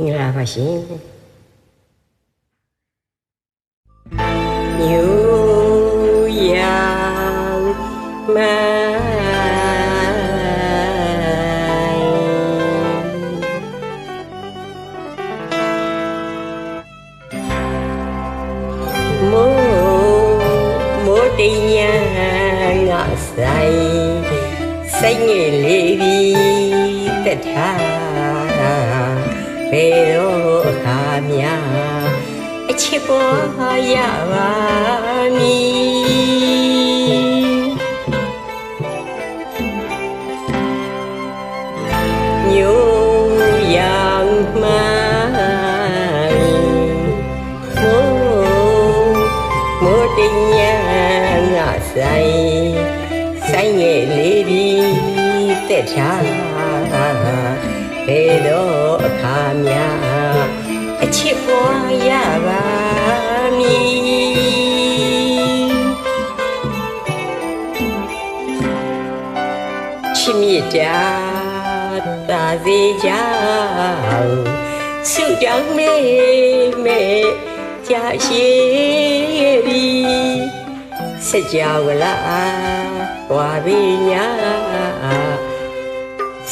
မင်္ဂလာပါရှင်ညူယာမမိုးမိုးတရငါဆိုင် ဘယ်တော့အခါများအချစ်ပေါ်ရပါမည်ညိုရောင်မှမိုးမိုးတညငါဆိုင်ဆိုင်ငယ်လေးပြီးတက်ထား ဘယ်တော့အခါများအချစ်ပေါ်ရပါမည်ချစ်မြစ်တာတာစေကြောင့်ဆုတောင်းမေမေကြာရှိပြီစကြဝဠာဝါပညာ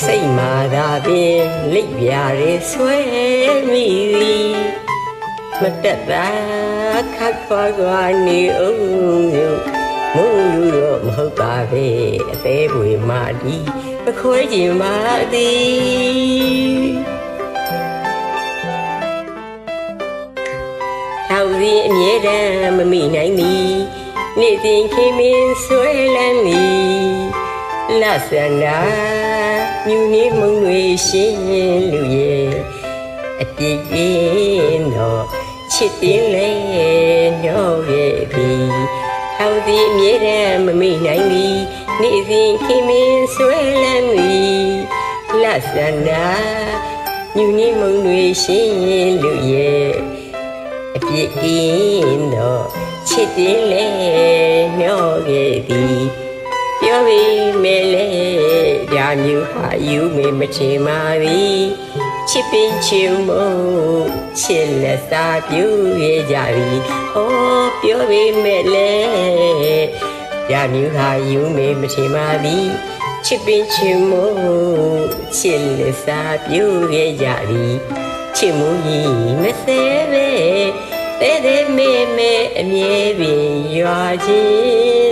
စိတ်မာသာပင်လိပ်ပြာရဲဆွဲမိသည်မတက်တာခတ်ခွာခွာနေအောင်မျိုးမုံလူတော့မဟုတ်ပါပဲအသေးပွေမာဒီမခွဲခြင်းပါသည်ထောက်စီအမြဲတမ်းမမိနိုင်သည်နေ့စဉ်ခင်မင်းဆွဲလန်းသည်လဆန္ဒ မြူနေမုံတွေရှင်းလူရဲ့အပြည့်ပြင်းတော့ချစ်တင်လေတော့ရဲ့ပြီထောက်စီအမြဲတမ်းမမိနိုင်သည်နေ့စဉ်ခင်မင်းဆွဲလန်းသည်လဆန္ဒမြူနေမုံတွေရှင်းလူရဲ့အပြစ်ကင်းတော့ချစ်တင်လေမျောခဲ့သည်ပြော မျိုးဟာယူမေမချင်ပါသည်ချစ်ပင်ချင်မို့ချစ်လက်စာပြူရဲ့ကြပြီဩပြောပြီးမဲလေဒါမျိုးဟာယူမေမချင်ပါသည်ချစ်ပင်ချင်မို့ချစ်လက်စာပြူရဲ့ကြပြီချစ်မှုကြီးမစဲပဲတဲတဲမေမေအမြဲပင်ရွာခြင်း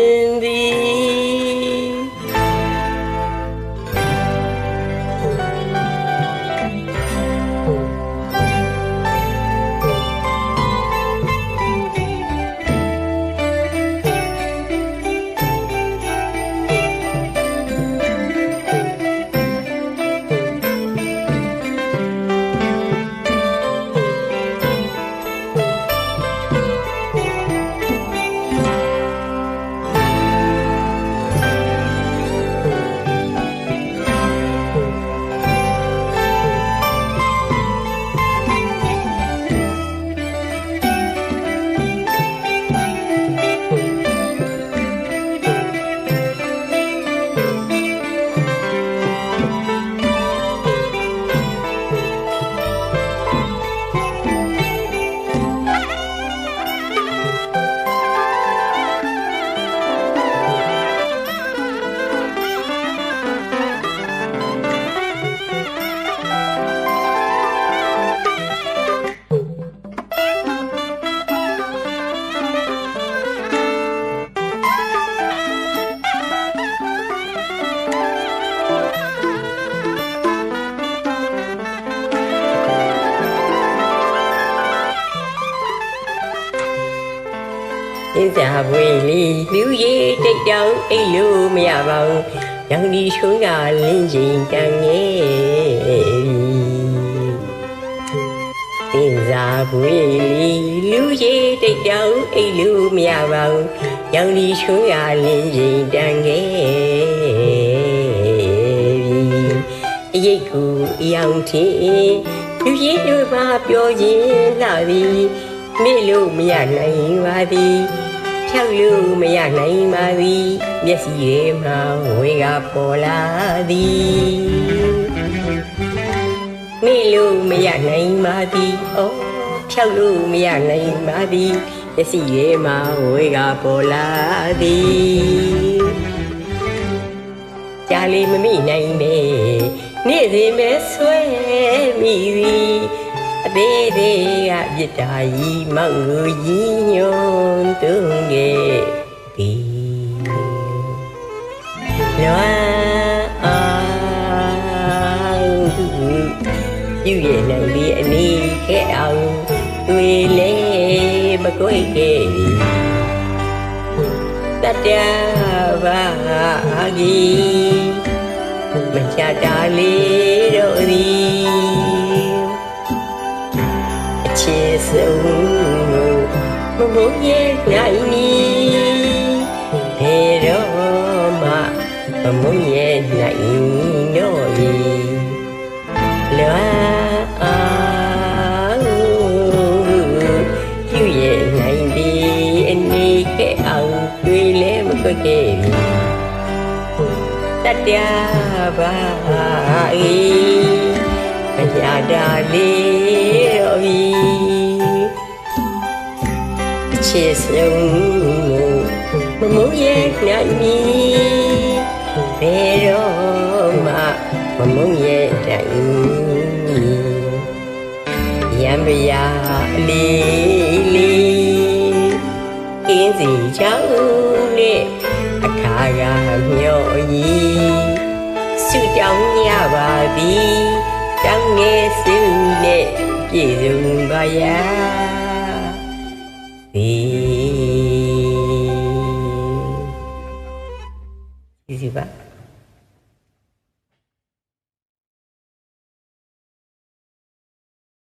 စာပွေလီလူရည်တိတ်တောင်အိတ်လို့မရပါဘူးရောင်ဒီချုံးကလင်းချိန်တန်ငယ်အင်းစာပွေလီလူရည်တိတ်တောင်အိတ်လို့မရပါဘူးရောင်ဒီချုံးကလင်းချိန်တန်ငယ်အရိတ်ကူအယောင်ထင်းလူရည်တို့ပါပြောခြင်းလာသည်မေ့လို့မရနိုင်ပါသည် ဖြောက်လို့မရနိုင်ပါသည်မျက်စိရဲမှဝေကပေါ်လာသည်မေ့လို့မရနိုင်ပါသည်ဩဖြောက်လို့မရနိုင်ပါသည်မျက်စိရဲမှာဝေကပေါ်လာသည်ကြားလေးမမိနိုင်မေနေ့စဉ်ပဲဆွဲမိသည် အသေးသေးကပြစ်တာကြီးမောက်လူကြီးညွန်တုံးခဲ့သည်လွမ်းအောင်သူပြုရနိုင်ပြီးအနည်းခဲ့အောင်တွေ့ မမုန်းရဲ့နိုင်မီဘယ်တော့မှမမုန်းရဲ့နိုင်တော့ဤလွမ်းအောင်ပြုရဲ့နိုင်ပြီးအနေကဲအောင်တွေ့လဲမကွက်ခဲ့ပြီတတ္တဘာဤမညာတာလေးတော်ဤ ချေဆုံးမမုန်းရဲ့နိုင်မီဘယ်တော့မှမမုန်းရဲ့တိုင်ယံပရာအလေးလေးကင်းစီချောင်းနဲ့အခါကမျောကြီးဆုတောင်းရပါသည်တောင်းငယ်စုနဲ့ပြည့်စုံပါရာ